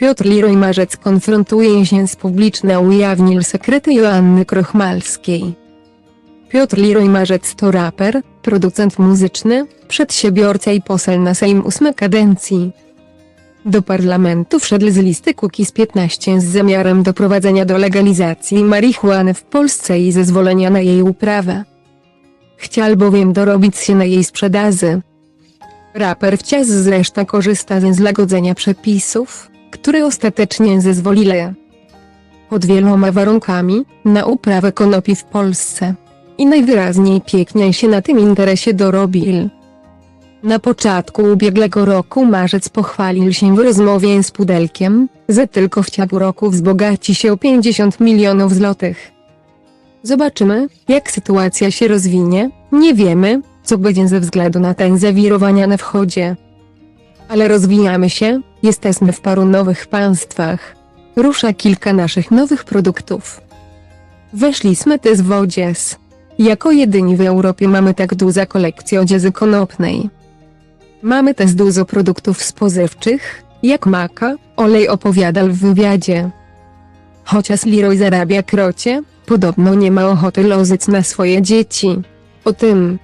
Piotr Leroy Marzec konfrontuje się z publiczne ujawnił sekrety Joanny Krochmalskiej. Piotr Leroy Marzec to raper, producent muzyczny, przedsiębiorca i poseł na Sejm ósmej kadencji. Do parlamentu wszedł z listy Kukiz 15 z zamiarem doprowadzenia do legalizacji marihuany w Polsce i zezwolenia na jej uprawę. Chciał bowiem dorobić się na jej sprzedaży. Raper wciąż zresztą korzysta ze złagodzenia przepisów, które ostatecznie zezwolili pod wieloma warunkami na uprawę konopi w Polsce. I najwyraźniej pięknie się na tym interesie dorobił. Na początku ubiegłego roku marzec pochwalił się w rozmowie z Pudelkiem, że tylko w ciągu roku wzbogaci się o 50 milionów złotych. Zobaczymy, jak sytuacja się rozwinie, nie wiemy, co będzie ze względu na te zawirowania na wchodzie. Ale rozwijamy się, jesteśmy w paru nowych państwach. Rusza kilka naszych nowych produktów. Weszliśmy też w odzies. Jako jedyni w Europie mamy tak duża kolekcja odzieży konopnej. Mamy też dużo produktów spożywczych, jak maka, olej opowiadał w wywiadzie. Chociaż Leroy zarabia krocie, podobno nie ma ochoty lożyć na swoje dzieci. O tym,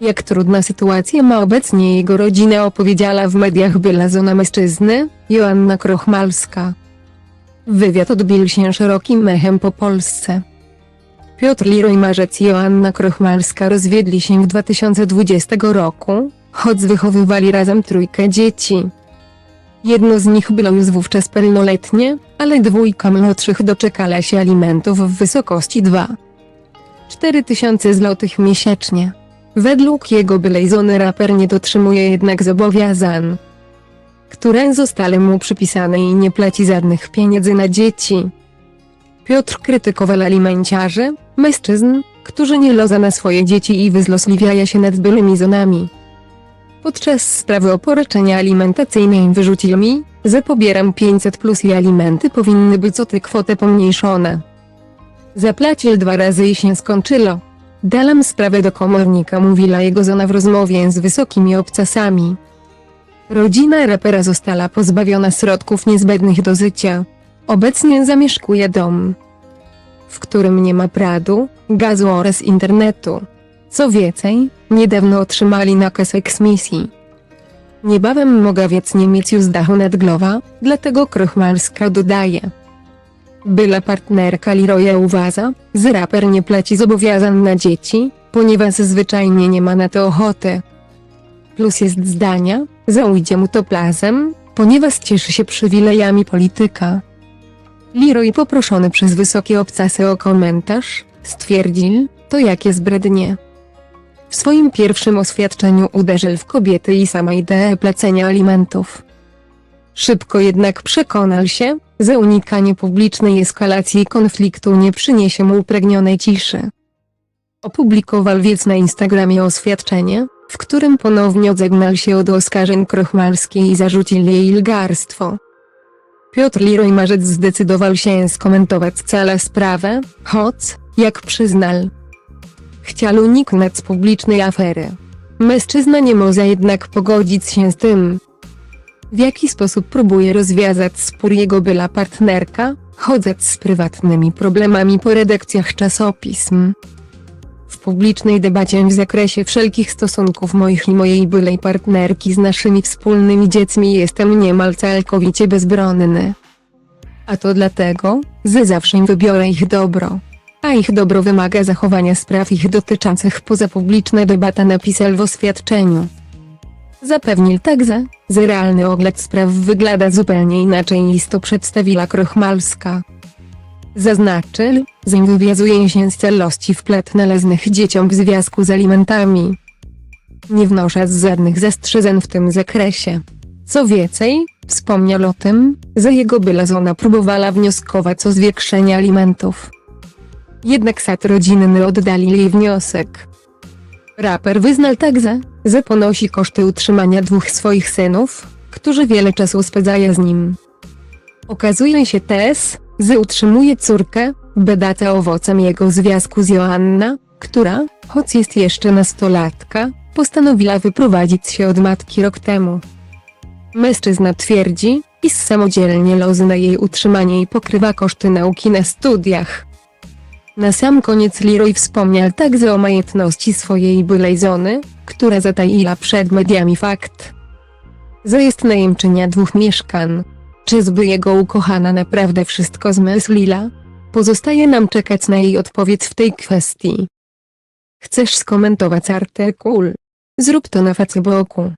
jak trudna sytuacja ma obecnie jego rodzina opowiedziała w mediach wylazona mężczyzny, Joanna Krochmalska. Wywiad odbił się szerokim echem po Polsce. Piotr Leroy Marzec i Joanna Krochmalska rozwiedli się w 2020 roku, choć wychowywali razem trójkę dzieci. Jedno z nich było już wówczas pełnoletnie, ale dwójka młodszych doczekała się alimentów w wysokości 2. 4 tysiące złotych miesięcznie. Według jego żony raper nie dotrzymuje jednak zobowiązań, które zostały mu przypisane i nie płaci żadnych pieniędzy na dzieci. Piotr krytykował alimenciarzy, mężczyzn, którzy nie loza na swoje dzieci i wyzlosliwiają się nad byłymi żonami. Podczas sprawy o poręczenia alimentacyjne wyrzucił mi, że pobieram 500 plus i alimenty powinny być o tę kwotę pomniejszone. Zapłacił dwa razy i się skończyło. Dałam sprawę do komornika, mówiła jego żona w rozmowie z wysokimi obcasami. Rodzina rapera została pozbawiona środków niezbędnych do życia. Obecnie zamieszkuje dom, w którym nie ma pradu, gazu oraz internetu. Co więcej, niedawno otrzymali nakaz eksmisji. Niebawem mogę więc nie mieć już dachu nad głową, dlatego Krochmalska dodaje. Była partnerka Leroya uważa, że raper nie płaci zobowiązań na dzieci, ponieważ zwyczajnie nie ma na to ochoty. Plus jest zdania, że ujdzie mu to plazem, ponieważ cieszy się przywilejami polityka. Leroy poproszony przez wysokie obcasy o komentarz, stwierdził, to jakie zbrednie. W swoim pierwszym oświadczeniu uderzył w kobiety i sama ideę płacenia alimentów. Szybko jednak przekonał się, że unikanie publicznej eskalacji konfliktu nie przyniesie mu upragnionej ciszy. Opublikował więc na Instagramie oświadczenie, w którym ponownie odzegnał się od oskarżeń Krochmalskiej i zarzucił jej ilgarstwo. Piotr Leroy Marzec zdecydował się skomentować całą sprawę, choć, jak przyznał, chciał uniknąć publicznej afery. Mężczyzna nie może jednak pogodzić się z tym, w jaki sposób próbuje rozwiązać spór jego była partnerka, chodząc z prywatnymi problemami po redakcjach czasopism. W publicznej debacie w zakresie wszelkich stosunków moich i mojej byłej partnerki z naszymi wspólnymi dziećmi jestem niemal całkowicie bezbronny. A to dlatego, że zawsze wybiorę ich dobro. A ich dobro wymaga zachowania spraw ich dotyczących poza publiczna debata napisał w oświadczeniu. Zapewnił także, że realny ogląd spraw wygląda zupełnie inaczej niż to przedstawiła Krochmalska. Zaznaczył, że wywiązuje się z celości wpłat należnych dzieciom w związku z alimentami. Nie wnosząc żadnych zastrzeżeń w tym zakresie. Co więcej, wspomniał o tym, że jego była żona próbowała wnioskować o zwiększenie alimentów. Jednak sad rodzinny oddali jej wniosek. Raper wyznał także, że ponosi koszty utrzymania dwóch swoich synów, którzy wiele czasu spędzają z nim. Okazuje się też, że utrzymuje córkę, bedata owocem jego związku z Joanna, która, choć jest jeszcze nastolatka, postanowiła wyprowadzić się od matki rok temu. Mężczyzna twierdzi, i samodzielnie lozy na jej utrzymanie i pokrywa koszty nauki na studiach. Na sam koniec Leroy wspomniał także o majętności swojej żony, która zataiła przed mediami fakt, że jest najemczynia dwóch mieszkań. Czyżby jego ukochana naprawdę wszystko zmyśliła? Pozostaje nam czekać na jej odpowiedź w tej kwestii. Chcesz skomentować artykuł? Zrób to na Facebooku.